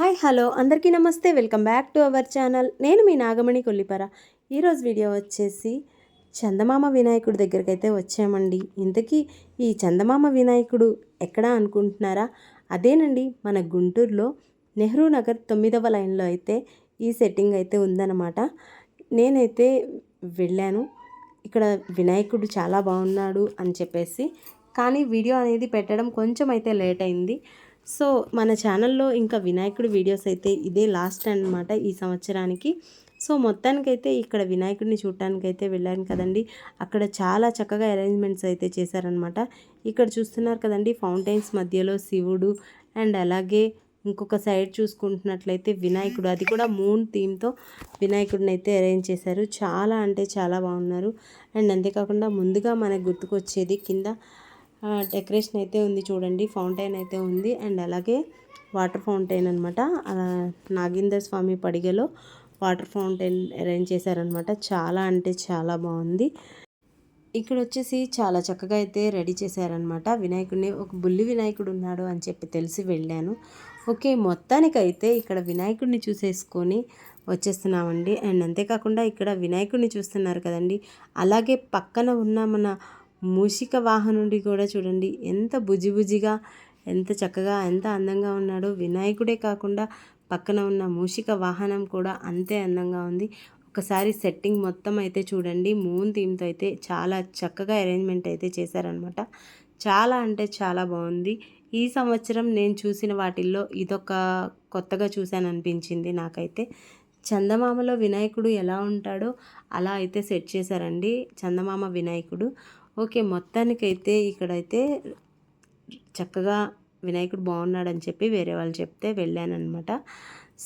Hi hello. అందరికీ నమస్తే. Welcome back to our channel. నేను మీ నాగమణి కొల్లిపర. ఈరోజు వీడియో వచ్చేసి చందమామ వినాయకుడి దగ్గరికి అయితే వచ్చామండి. ఇంతకీ ఈ చందమామ వినాయకుడు ఎక్కడ అనుకుంటున్నారా? అదేనండి మన గుంటూరులో నెహ్రూ నగర్ తొమ్మిదవ లైన్లో అయితే ఈ సెట్టింగ్ అయితే ఉందన్నమాట. నేనైతే వెళ్ళాను. ఇక్కడ వినాయకుడు చాలా బాగున్నాడు అని చెప్పేసి. కానీ వీడియో అనేది పెట్టడం కొంచెం అయితే లేట్ అయింది. సో మన ఛానల్లో ఇంకా వినాయకుడి వీడియోస్ అయితే ఇదే లాస్ట్ అనమాట ఈ సంవత్సరానికి. సో మొత్తానికైతే ఇక్కడ వినాయకుడిని చూడటానికైతే వెళ్ళాను కదండి. అక్కడ చాలా చక్కగా అరేంజ్మెంట్స్ అయితే చేశారనమాట ఇక్కడ చూస్తున్నారు కదండి ఫౌంటైన్స్ మధ్యలో శివుడు అండ్ అలాగే ఇంకొక సైడ్ చూసుకుంటున్నట్లయితే వినాయకుడు. అది కూడా మూన్ థీమ్తో వినాయకుడిని అయితే అరేంజ్ చేశారు. చాలా అంటే చాలా బాగున్నారు. అండ్ అంతేకాకుండా ముందుగా మనకు గుర్తుకొచ్చేది కింద డెకరేషన్ అయితే ఉంది చూడండి ఫౌంటైన్ అయితే ఉంది. అండ్ అలాగే వాటర్ ఫౌంటైన్ అనమాట నాగేందర్ స్వామి పడిగలో వాటర్ ఫౌంటైన్ అరేంజ్ చేశారనమాట చాలా అంటే చాలా బాగుంది. ఇక్కడ వచ్చేసి చాలా చక్కగా అయితే రెడీ చేశారనమాట వినాయకుడిని ఒక బుల్లి వినాయకుడు ఉన్నాడు అని చెప్పి తెలిసి వెళ్ళాను. ఓకే మొత్తానికైతే ఇక్కడ వినాయకుడిని చూసేసుకొని వచ్చేస్తున్నామండి. అండ్ అంతేకాకుండా ఇక్కడ వినాయకుడిని చూస్తున్నారు కదండి. అలాగే పక్కన ఉన్న మన మూషిక వాహనుడి కూడా చూడండి. ఎంత బుజిబుజిగా ఎంత చక్కగా ఎంత అందంగా ఉన్నాడో. వినాయకుడే కాకుండా పక్కన ఉన్న మూషిక వాహనం కూడా అంతే అందంగా ఉంది. ఒకసారి సెట్టింగ్ మొత్తం అయితే చూడండి. మూన్ థీమ్తో అయితే చాలా చక్కగా అరేంజ్మెంట్ అయితే చేశారనమాట. చాలా అంటే చాలా బాగుంది. ఈ సంవత్సరం నేను చూసిన వాటిల్లో ఇదొక కొత్తగా చూశాను అనిపించింది నాకైతే. చందమామలో వినాయకుడు ఎలా ఉంటాడో అలా అయితే సెట్ చేశారండి చందమామ వినాయకుడు. ఓకే మొత్తానికైతే ఇక్కడైతే చక్కగా వినాయకుడు బాగున్నాడని చెప్పి వేరే వాళ్ళు చెప్తే వెళ్ళానమాట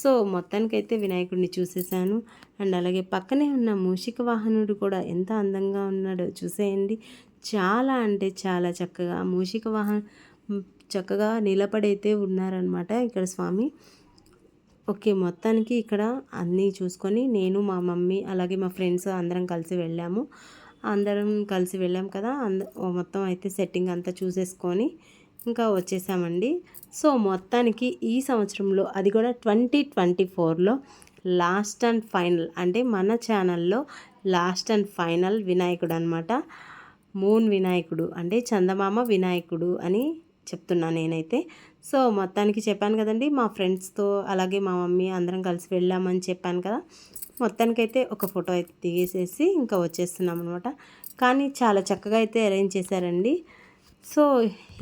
సో మొత్తానికైతే వినాయకుడిని చూసేసాను అండ్ అలాగే పక్కనే ఉన్న మూషిక వాహనుడు కూడా ఎంత అందంగా ఉన్నాడో చూసేయండి. చాలా అంటే చాలా చక్కగా మూషిక వాహన చక్కగా నిలబడైతే ఉన్నారనమాట ఇక్కడ స్వామి. ఓకే మొత్తానికి ఇక్కడ అన్నీ చూసుకొని నేను మా మమ్మీ అలాగే మా ఫ్రెండ్స్ అందరం కలిసి వెళ్ళాము. అందరం కలిసి వెళ్ళాం కదా అంద మొత్తం అయితే సెట్టింగ్ అంతా చూసేసుకొని ఇంకా వచ్చేసామండి. సో మొత్తానికి ఈ సంవత్సరంలో అది కూడా ట్వంటీ ట్వంటీ ఫోర్లో లాస్ట్ అండ్ ఫైనల్ అంటే మన ఛానల్లో లాస్ట్ అండ్ ఫైనల్ వినాయకుడు అనమాట మూన్ వినాయకుడు అంటే చందమామ వినాయకుడు అని చెప్తున్నా నేనైతే. సో మొత్తానికి చెప్పాను కదండి మా ఫ్రెండ్స్తో అలాగే మా మమ్మీ అందరం కలిసి వెళ్ళామని చెప్పాను కదా. మొత్తానికైతే ఒక ఫోటో అయితే దిగేసేసి ఇంకా వచ్చేస్తున్నాం అనమాట కానీ చాలా చక్కగా అయితే అరేంజ్ చేశారండి. సో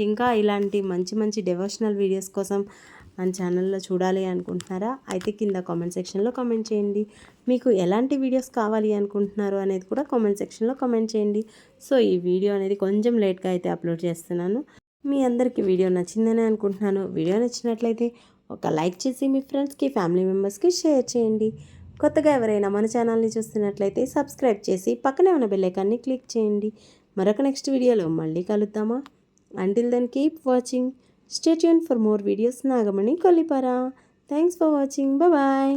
ఇంకా ఇలాంటి మంచి మంచి డివోషనల్ వీడియోస్ కోసం మన ఛానల్లో చూడాలి అనుకుంటున్నారా? అయితే కింద కామెంట్ సెక్షన్లో కామెంట్ చేయండి. మీకు ఎలాంటి వీడియోస్ కావాలి అనుకుంటున్నారు అనేది కూడా కామెంట్ సెక్షన్లో కామెంట్ చేయండి. సో ఈ వీడియో అనేది కొంచెం లేట్గా అయితే అప్లోడ్ చేస్తున్నాను. మీ అందరికీ వీడియో నచ్చిందని అనుకుంటున్నాను. వీడియో నచ్చినట్లయితే ఒక లైక్ చేసి మీ ఫ్రెండ్స్కి ఫ్యామిలీ మెంబర్స్కి షేర్ చేయండి. కొత్తగా ఎవరైనా మన ఛానల్ని చూస్తున్నట్లయితే సబ్స్క్రైబ్ చేసి పక్కనే ఉన్న బెల్లైకాన్ని క్లిక్ చేయండి. మరొక నెక్స్ట్ వీడియోలో మళ్ళీ కలుద్దామా? Until then keep watching stay tuned for more videos Nagamani Kollipara. Thanks for watching bye